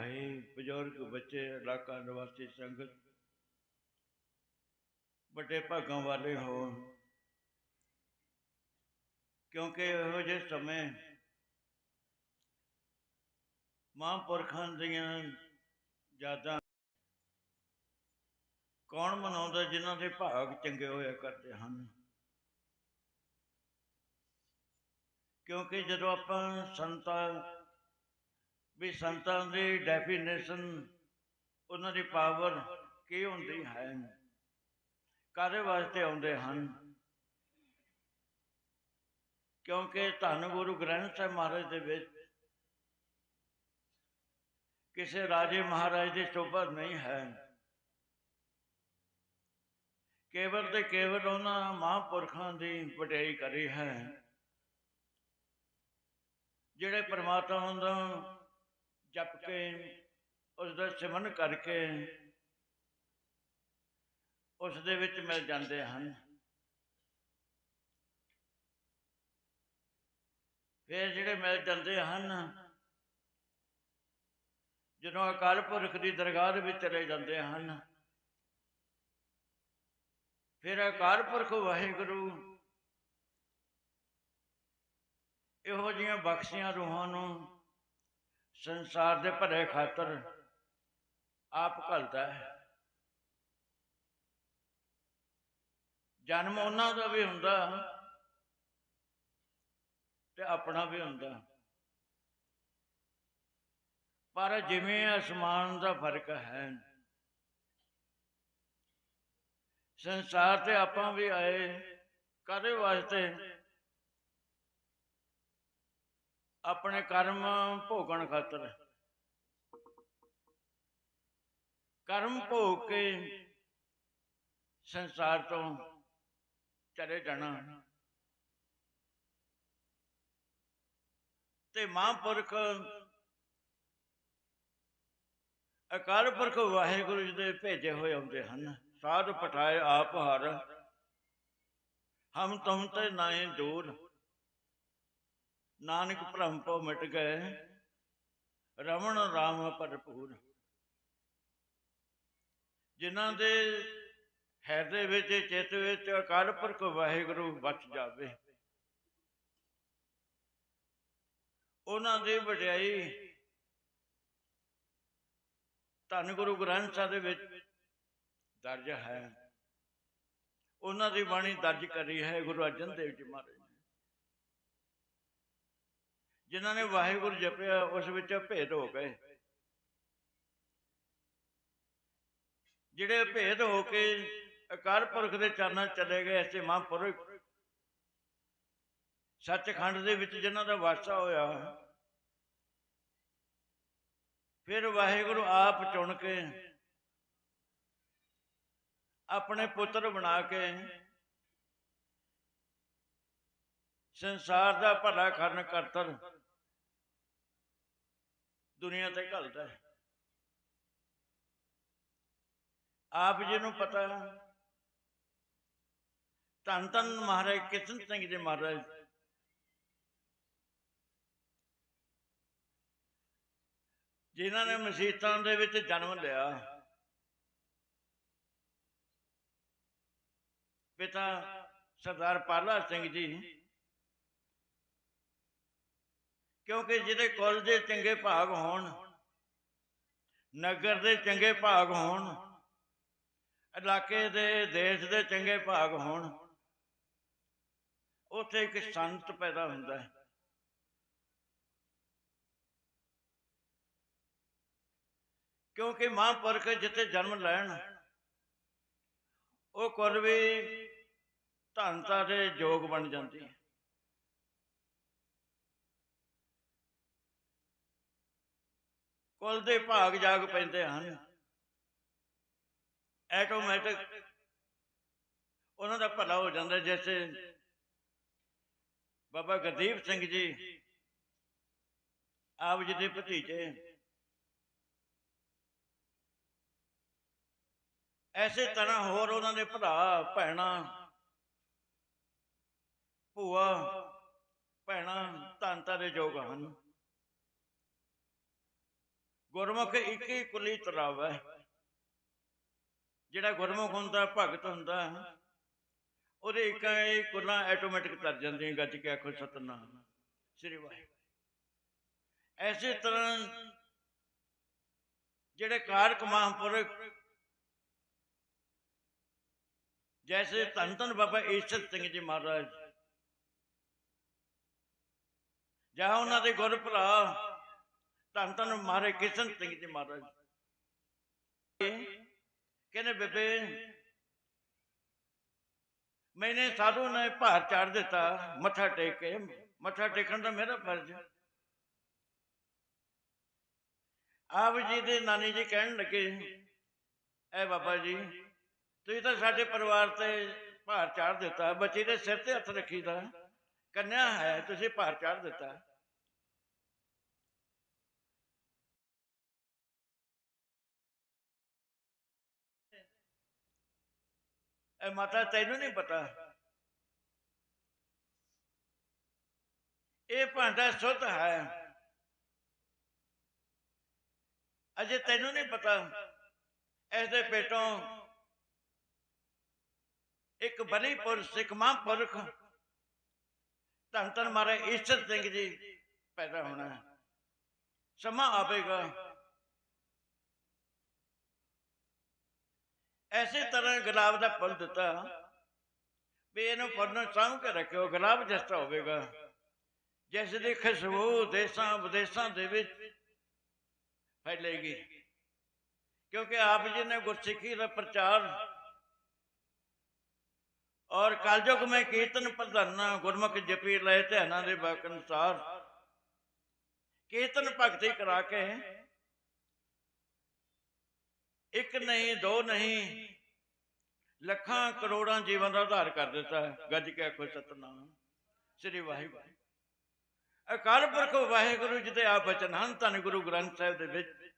ਭਾਈ ਬਜ਼ੁਰਗ ਬੱਚੇ, ਇਲਾਕਾ ਨਿਵਾਸੀ ਸੰਗਤ, ਵੱਡੇ ਭਾਗਾਂ ਵਾਲੇ ਹੋ ਕਿਉਂਕਿ ਇਹੋ ਜਿਹੇ ਸਮੇਂ ਮਹਾਂਪੁਰਖਾਂ ਦੀਆਂ ਯਾਦਾਂ ਕੌਣ ਮਨਾਉਂਦਾ, ਜਿਨ੍ਹਾਂ ਦੇ ਭਾਗ ਚੰਗੇ ਹੋਇਆ ਕਰਦੇ ਹਨ? ਕਿਉਂਕਿ ਜਦੋਂ ਆਪਾਂ ਸੰਤਾਂ ਵੀ ਸੰਤਾਂ ਦੀ ਡੈਫੀਨੇਸ਼ਨ ਉਹਨਾਂ ਦੀ ਪਾਵਰ ਕੀ ਹੁੰਦੀ ਹੈ? ਕਾਦੇ ਵਾਸਤੇ ਆਉਂਦੇ ਹਨ? ਕਿਉਂਕਿ ਧੰਨ ਗੁਰੂ ਗ੍ਰੰਥ ਸਾਹਿਬ ਮਹਾਰਾਜ ਦੇ ਵਿੱਚ ਕਿਸੇ ਰਾਜੇ ਮਹਾਰਾਜ ਦੀ ਸ਼ੋਭਾ ਨਹੀਂ ਹੈ। ਕੇਵਲ ਤੇ ਕੇਵਲ ਉਹਨਾਂ ਮਹਾਂਪੁਰਖਾਂ ਦੀ ਵਡਿਆਈ ਕਰੀ ਹੈ। ਜਿਹੜੇ ਪਰਮਾਤਮਾ ਦਾ ਜਪ ਕੇ, ਉਸ ਦਾ ਸਿਮਰਨ ਕਰਕੇ ਉਸ ਦੇ ਵਿੱਚ ਮਿਲ ਜਾਂਦੇ ਹਨ। ਫਿਰ ਜਿਹੜੇ ਮਿਲ ਜਾਂਦੇ ਹਨ, ਜਦੋਂ ਅਕਾਲ ਪੁਰਖ ਦੀ ਦਰਗਾਹ ਦੇ ਵਿੱਚ ਚਲੇ ਜਾਂਦੇ ਹਨ, ਫਿਰ ਅਕਾਲ ਪੁਰਖ ਵਾਹਿਗੁਰੂ ਇਹੋ ਜਿਹੀਆਂ ਬਖਸ਼ੀਆਂ ਰੂਹਾਂ ਨੂੰ ਸੰਸਾਰ ਦੇ ਭਲੇ ਖਾਤਰ ਆਪ ਘਲਦਾ ਹੈ। ਜਨਮ ਉਹਨਾਂ ਦਾ ਵੀ ਹੁੰਦਾ ਤੇ ਆਪਣਾ ਵੀ ਹੁੰਦਾ। ਪਰ ਜਿਵੇਂ ਅਸਮਾਨ ਦਾ ਫ਼ਰਕ ਹੈ, ਸੰਸਾਰ ਤੇ ਆਪਾਂ ਵੀ ਆਏ ਕਦੇ ਵਾਸਤੇ? ਆਪਣੇ ਕਰਮ ਭੋਗਣ ਖਾਤਰ। ਕਰਮ ਭੋਗ ਕੇ ਸੰਸਾਰ ਤੋਂ ਚਲੇ ਜਾਣਾ। ਤੇ ਮਹਾਂਪੁਰਖ, ਅਕਾਲ ਪੁਰਖ ਵਾਹਿਗੁਰੂ ਜੀ ਦੇ ਭੇਜੇ ਹੋਏ ਆਉਂਦੇ ਹਨ। ਸਾਧ ਪਠਾਏ ਆਪ ਹਰ, ਹਮ ਤੁਮ ਤੇ ਨਾਏ ਦੂਰ। ਨਾਨਕ ਭ੍ਰਮ ਪੋ ਮਿਟ ਗਏ, ਰਮਣ ਰਾਮ ਭਰਪੂਰ। ਜਿਨ੍ਹਾਂ ਦੇ ਹਿਰਦੇ ਵਿੱਚ, ਚਿੱਤ ਵਿੱਚ ਅਕਾਲ ਪੁਰਖ ਵਾਹਿਗੁਰੂ ਬਚ ਜਾਵੇ। ਉਹਨਾਂ ਦੀ ਵਡਿਆਈ ਧੰਨ ਗੁਰੂ ਗ੍ਰੰਥ ਸਾਹਿਬ ਦੇ ਵਿੱਚ ਦਰਜ ਹੈ। ਉਹਨਾਂ ਦੀ ਬਾਣੀ ਦਰਜ ਕਰੀ ਹੈ ਗੁਰੂ ਅਰਜਨ ਦੇਵ ਜੀ ਮਹਾਰਾਜ। ਜਿਨ੍ਹਾਂ ਨੇ ਵਾਹਿਗੁਰੂ ਜਪਿਆ, ਉਸ ਵਿੱਚ ਭੇਦ ਹੋ ਗਏ। ਜਿਹੜੇ ਭੇਦ ਹੋ ਕੇ ਅਕਾਲ ਪੁਰਖ ਦੇ ਚਰਨਾਂ ਚਲੇ ਗਏ ਐਸੇ ਮਹਾਂਪੁਰਖ। ਸੱਚਖੰਡ ਦੇ ਵਿੱਚ ਜਿਨ੍ਹਾਂ ਦਾ ਵਾਸਾ ਹੋਇਆ, ਫਿਰ ਵਾਹਿਗੁਰੂ ਆਪ ਚੁਣ ਕੇ ਆਪਣੇ ਪੁੱਤਰ ਬਣਾ ਕੇ ਸੰਸਾਰ ਦਾ ਭਲਾ ਕਰਨ ਕਰਤਰ ਦੁਨੀਆ ਤੇ ਘਲਦਾ ਹੈ। ਆਪ ਜੀ ਨੂੰ ਪਤਾ ਧੰਨ ਧੰਨ ਮਹਾਰਾਜ, ਕਿਸ਼ਨ ਸਿੰਘ ਜੀ ਮਹਾਰਾਜ। ਜਿਨ੍ਹਾਂ ਨੇ ਮਸੀਤਾਂ ਦੇ ਵਿੱਚ ਜਨਮ ਲਿਆ। ਪਿਤਾ ਸਰਦਾਰ ਪਾਲਾ ਸਿੰਘ ਜੀ। ਕਿਉਂਕਿ ਜਿਹਦੇ ਕੁਲ ਦੇ ਚੰਗੇ ਭਾਗ ਹੋਣ, ਨਗਰ ਦੇ ਚੰਗੇ ਭਾਗ ਹੋਣ, ਇਲਾਕੇ ਦੇ, ਦੇਸ਼ ਦੇ ਚੰਗੇ ਭਾਗ ਹੋਣ, ਉੱਥੇ ਇੱਕ ਸੰਤ ਪੈਦਾ ਹੁੰਦਾ ਹੈ। ਕਿਉਂਕਿ ਮਹਾਂਪੁਰਖ ਜਿੱਥੇ ਜਨਮ ਲੈਣ, ਉਹ ਕੁਲ ਵੀ ਧੰਤਾ ਦੇ ਯੋਗ ਬਣ ਜਾਂਦੀ ਹੈ। ਕੁਲ ਦੇ ਭਾਗ ਜਾਗ ਪੈਂਦੇ ਹਨ। ਐਟੋਮੈਟਿਕ ਉਹਨਾਂ ਦਾ ਭਲਾ ਹੋ ਜਾਂਦਾ ਜੈਸੇ ਬਾਬਾ ਗੁਰਦੀਪ ਸਿੰਘ ਜੀ ਆਪ ਜੀ ਦੇ ਭਤੀਜੇ ਐਸੇ ਤਰ੍ਹਾਂ ਹੋਰ ਉਹਨਾਂ ਦੇ ਭਰਾ, ਭੈਣਾ, ਭੂਆ, ਭੈਣਾ ਧੰਤਾ ਦੇ ਯੋਗ ਹਨ। ਗੁਰਮੁਖ ਇੱਕ ਹੀ ਕੁਲੀ ਤਰਾਵ। ਹੈ ਜਿਹੜਾ ਗੁਰਮੁਖ ਹੁੰਦਾ, ਭਗਤ ਹੁੰਦਾ, ਉਹਦੇ ਇੱਕ ਇਹ ਕੁਲਾਂ ਆਟੋਮੈਟਿਕ ਤਰ ਜਾਂਦੀਆਂ, ਗੱਜ ਕੇ ਆਖੋ ਸਤਨਾਮ, ਸ੍ਰੀ ਵਾਹਿਗੁਰੂ। ਐਸੇ ਤਰ੍ਹਾਂ ਜਿਹੜੇ ਕਾਰਕ ਮਹਾਂਪੁਰਖ, ਜੈਸੇ ਧੰਨ ਧੰਨ ਬਾਬਾ ਈਸ਼ਰ ਸਿੰਘ ਜੀ ਮਹਾਰਾਜ, ਜਾਂ ਉਹਨਾਂ ਦੇ ਗੁਰ ਭਰਾ ਧੰਨ ਧੰਨ ਮਹਾਰਾਜ ਕਿਸ਼ਨ ਸਿੰਘ ਜੀ ਮਹਾਰਾਜ। ਕਹਿੰਦੇ, ਬੇਬੇ, ਮੈਨੇ ਸਾਧੂ ਨੇ ਭਾਰ ਚਾੜ ਦਿੱਤਾ, ਮੱਥਾ ਟੇਕ ਕੇ, ਮੱਥਾ ਟੇਕਣ ਦਾ ਮੇਰਾ ਫਰਜ਼ ਹੈ। ਆਪ ਜੀ ਦੇ ਨਾਨੀ ਜੀ ਕਹਿਣ ਲੱਗੇ, ਐ ਬਾਬਾ ਜੀ, ਤੁਸੀਂ ਤਾਂ ਸਾਡੇ ਪਰਿਵਾਰ ਤੇ ਭਾਰ ਚਾੜ ਦਿੱਤਾ, ਬੱਚੀ ਦੇ ਸਿਰ ਤੇ ਹੱਥ ਰੱਖੀਦਾ, ਕੰਨਿਆ ਹੈ, ਤੁਸੀਂ ਭਾਰ ਚਾੜ ਦਿੱਤਾ। ਐ ਮਾਤਾ, ਤੈਨੂੰ ਨਹੀਂ ਪਤਾ। ਇਹ ਭਾਂਡਾ ਸੁੱਧ ਹੈ। ਅਜੇ ਤੈਨੂੰ ਨਹੀਂ ਪਤਾ। ਇਸ ਦੇ ਪੇਟੋਂ ਇੱਕ ਬਲੀ ਪੁਰਖ ਸਿੱਖ ਮਹਾਂਪੁਰਖ ਧੰਨ ਧੰਨ ਮਾਰੇ ਈਸ਼ਰ ਸਿੰਘ ਜੀ ਪੈਦਾ ਹੋਣਾ। ਸਮਾਂ ਆਵੇਗਾ। ਐਸੇ ਤਰ੍ਹਾਂ ਗੁਲਾਬ ਦਾ ਫੁੱਲ ਦਿੱਤਾ ਵੀ ਇਹਨੂੰ ਫੁੱਲ ਨੂੰ ਸਾਂਭ ਕੇ ਰੱਖਿਓ, ਗੁਲਾਬ ਜਿਸ ਹੋਵੇਗਾ। ਜਿਸ ਦੀ ਖੁਸ਼ਬੂ ਦੇਸਾਂ ਵਿਦੇਸਾਂ ਦੇ ਵਿੱਚ ਫੈਲੇਗੀ। ਕਿਉਂਕਿ ਆਪ ਜੀ ਨੇ ਗੁਰਸਿੱਖੀ ਦਾ ਪ੍ਰਚਾਰ ਔਰ ਕਲਯੁਗ ਮੈਂ ਕੀਰਤਨ ਪ੍ਰਧਾਨਾ ਗੁਰਮੁਖ ਜਪੀ ਲਏ ਧਿਆਨਾਂ ਦੇ ਬਾਕ ਅਨੁਸਾਰ ਕੀਰਤਨ ਭਗਤੀ ਕਰਾ ਕੇ ਇੱਕ ਨਹੀਂ, ਦੋ ਨਹੀਂ। ਲੱਖਾਂ ਕਰੋੜਾਂ ਜੀਵਨ ਦਾ ਉਧਾਰ ਕਰ ਦਿੱਤਾ ਹੈ। ਗੱਜ ਕੇ ਆਖੋ ਸਤਨਾਮ। ਸ੍ਰੀ ਵਾਹਿਗੁਰੂ। ਅਕਾਲ ਪੁਰਖ ਵਾਹਿਗੁਰੂ ਜੀ ਦੇ ਆਪ ਬਚਨ ਹਨ, ਧੰਨ ਗੁਰੂ ਗ੍ਰੰਥ ਸਾਹਿਬ ਦੇ ਵਿੱਚ।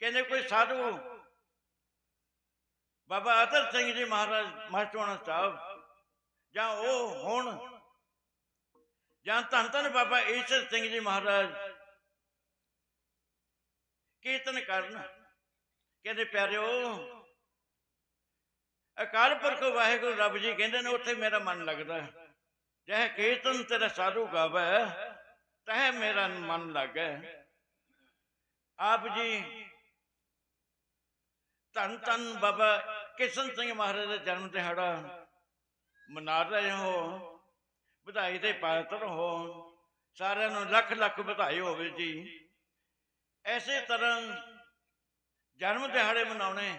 ਕਹਿੰਦੇ ਕੋਈ ਸਾਧੂ, ਬਾਬਾ ਅਤਰ ਸਿੰਘ ਜੀ ਮਹਾਰਾਜ ਮਾਸਟਰਵਾਣਾ ਸਾਹਿਬ, ਜਾਂ ਉਹ ਹੁਣ, ਜਾਂ ਧੰਨ ਧੰਨ ਬਾਬਾ ਈਸ਼ਰ ਸਿੰਘ ਜੀ ਮਹਾਰਾਜ, ਕੀਰਤਨ ਕਰਨ। ਕਹਿੰਦੇ ਪਿਆਰਿਓ, ਅਕਾਲ ਪੁਰਖ ਵਾਹਿਗੁਰੂ ਰੱਬ ਜੀ ਕਹਿੰਦੇ ਨੇ, ਉੱਥੇ ਮੇਰਾ ਮਨ ਲੱਗਦਾ ਜਹ ਕੀਰਤਨ ਤੇਰਾ ਸਾਧੂ ਗਾਵੇ, ਤਹ ਮੇਰਾ ਮਨ ਲੱਗੇ। ਆਪ ਜੀ, ਧੰਨ ਧੰਨ ਬਾਬਾ ਕਿਸ਼ਨ ਸਿੰਘ ਮਹਾਰਾਜ ਦਾ ਜਨਮ ਦਿਹਾੜਾ ਮਨਾ ਰਹੇ ਹੋ, ਵਧਾਈ ਦੇ ਪਾਤਰ ਹੋ, ਸਾਰਿਆਂ ਨੂੰ ਲੱਖ ਲੱਖ ਵਧਾਈ ਹੋਵੇ ਜੀ। ਐਸੇ ਤਰ੍ਹਾਂ ਜਨਮ ਦਿਹਾੜੇ ਮਨਾਉਣੇ।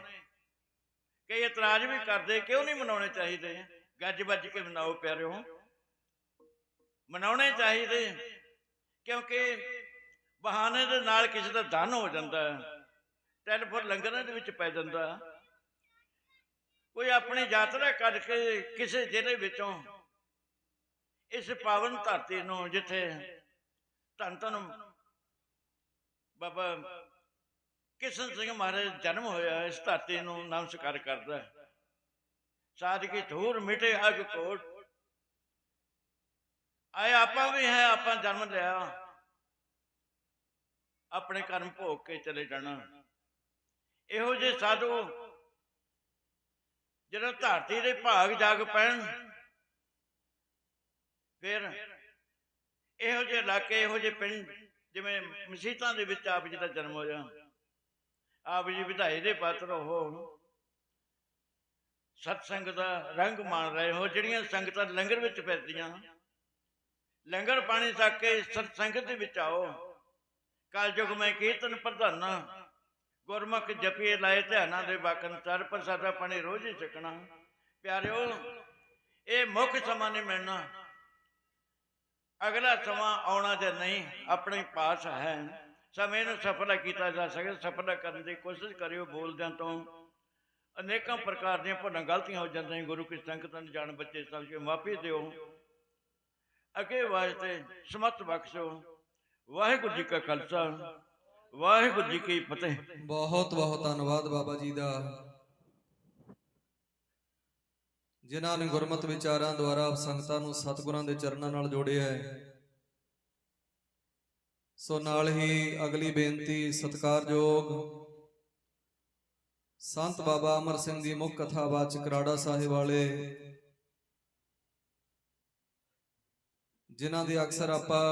ਕਈ ਇਤਰਾਜ਼ ਵੀ ਕਰਦੇ, ਕਿਉਂ ਨਹੀਂ ਮਨਾਉਣੇ ਚਾਹੀਦੇ? ਗੱਜ ਵੱਜ ਕੇ ਮਨਾਓ ਪਿਆਰਿਓ। ਮਨਾਉਣੇ ਚਾਹੀਦੇ, ਕਿਉਂਕਿ ਬਹਾਨੇ ਦੇ ਨਾਲ ਕਿਸੇ ਦਾ ਧਨ ਹੋ ਜਾਂਦਾ ਹੈ। ਟੈਲੀਫੋਨ ਲੰਗਰਾਂ ਦੇ ਵਿੱਚ ਪੈ ਜਾਂਦਾ ਕੋਈ ਆਪਣੀ ਯਾਤਰਾ ਕਰਕੇ ਕਿਸੇ ਜ਼ਿਲ੍ਹੇ ਵਿੱਚੋਂ ਇਸ ਪਾਵਨ ਧਰਤੀ ਨੂੰ ਜਿੱਥੇ ਧੰਨ ਧੰਨ ਬਾਬਾ ਕਿਸ਼ਨ ਸਿੰਘ ਮਹਾਰਾਜ ਜਨਮ ਹੋਇਆ ਇਸ ਧਰਤੀ ਨੂੰ ਨਮਸਕਾਰ ਕਰਦਾ ਹੈ। ਸਾਧ ਧੂਰ ਮਿਟੇ ਅਗ ਕੋਟ ਆਏ ਆਪਾਂ ਵੀ ਹੈ, ਆਪਾਂ ਜਨਮ ਲਿਆ। ਆਪਣੇ ਕਰਮ ਭੋਗ ਕੇ ਚਲੇ ਜਾਣਾ। ਇਹੋ ਜਿਹੇ ਸਾਧੂ ਜਦੋਂ ਧਰਤੀ ਦੇ ਭਾਗ ਜਾਗ ਪੈਣ, ਫਿਰ ਇਹੋ ਜਿਹੇ ਇਲਾਕੇ, ਇਹੋ ਜਿਹੇ ਪਿੰਡ ਜਿਵੇਂ ਮਸੀਤਾਂ ਦੇ ਵਿੱਚ ਆਪ ਜੀ ਦਾ ਜਨਮ ਹੋਇਆ। ਆਪ ਜੀ ਵਿਧਾਈ ਦੇ ਪਾਤਰ ਹੋ ਸਤਸੰਗ ਦਾ ਰੰਗ ਮਾਣ ਰਹੇ ਹੋ, ਜਿਹੜੀਆਂ ਸੰਗਤਾਂ ਲੰਗਰ ਵਿੱਚ ਫਿਰਦੀਆਂ। ਲੰਗਰ ਪਾਣੀ ਛਕ ਕੇ ਸਤਸੰਗਤ ਦੇ ਵਿੱਚ ਆਓ। ਕਲਯੁਗ ਮੈਂ ਕੀਰਤਨ ਪ੍ਰਧਾਨਾ, ਗੁਰਮੁਖ ਜਪੀਏ ਲਾਏ ਧਿਆਨਾਂ ਦੇ ਬਾਕਨ ਚਰ ਪ੍ਰਸਾਦਾ ਪਾਣੀ ਰੋਜ਼ ਹੀ ਛਕਣਾ। ਪਿਆਰਿਓ, ਇਹ ਮੁੱਖ ਸਮਾਂ ਨਹੀਂ ਮਿਲਣਾ। ਅਗਲਾ ਸਮਾਂ ਆਉਣਾ ਜੇ ਨਹੀਂ, ਆਪਣੇ ਪਾਸ ਹੈ। ਸਮੇਂ ਨੂੰ ਸਫਲ ਕੀਤਾ ਜਾ ਸਕੇ, ਸਫਲ ਕਰਨ ਦੀ ਕੋਸ਼ਿਸ਼ ਕਰਿਓ ਬੋਲਦਿਆਂ ਤੋਂ। ਅਨੇਕਾਂ ਪ੍ਰਕਾਰ ਦੀਆਂ ਭੁੱਲਾਂ ਗਲਤੀਆਂ ਹੋ ਜਾਂਦੀਆਂ ਗੁਰੂ ਕੀ ਸੰਗਤ ਨੂੰ ਜਾਣ ਬੱਚੇ ਸਭ ਕੇ ਮਾਫੀ ਦਿਓ। ਅੱਗੇ ਵਾਸਤੇ ਸਮਤ ਬਖਸ਼ੋ। ਵਾਹਿਗੁਰੂ ਜੀ ਕਾ ਖਾਲਸਾ, ਵਾਹਿਗੁਰੂ ਜੀ ਕੀ ਫਤਿਹ। ਬਹੁਤ ਬਹੁਤ ਧੰਨਵਾਦ ਬਾਬਾ ਜੀ ਦਾ। ਜਿਨ੍ਹਾਂ ਨੇ ਗੁਰਮਤ ਵਿਚਾਰਾਂ ਦੁਆਰਾ ਸੰਗਤਾਂ ਨੂੰ ਸਤਿਗੁਰਾਂ ਦੇ ਚਰਨਾਂ ਨਾਲ ਜੋੜਿਆ ਹੈ। ਸੋ ਨਾਲ ਹੀ ਅਗਲੀ ਬੇਨਤੀ, ਸਤਿਕਾਰਯੋਗ ਸੰਤ ਬਾਬਾ ਅਮਰ ਸਿੰਘ ਦੀ ਮੁੱਖ ਕਥਾ ਵਾਚਕ ਰਾੜਾ ਸਾਹਿਬ ਵਾਲੇ, ਜਿਨ੍ਹਾਂ ਦੇ ਅਕਸਰ ਆਪਾਂ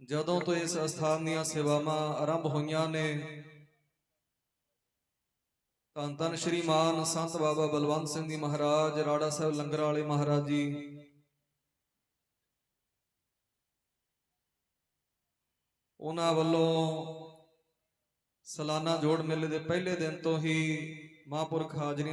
ਜਦੋਂ ਤੋਂ ਇਸ ਅਸਥਾਨ ਦੀਆਂ ਸੇਵਾਵਾਂ ਆਰੰਭ ਹੋਈਆਂ ਨੇ ਧੰਨ ਧੰਨ ਸ਼੍ਰੀਮਾਨ ਸੰਤ ਬਾਬਾ ਬਲਵੰਤ ਸਿੰਘ ਜੀ ਮਹਾਰਾਜ, ਰਾੜਾ ਸਾਹਿਬ ਲੰਗਰ ਵਾਲੇ ਮਹਾਰਾਜ ਜੀ ਉਹਨਾਂ ਵੱਲੋਂ ਸਾਲਾਨਾ ਜੋੜ ਮੇਲੇ ਦੇ ਪਹਿਲੇ ਦਿਨ ਤੋਂ ਹੀ ਮਹਾਂਪੁਰਖ ਹਾਜ਼ਰੀ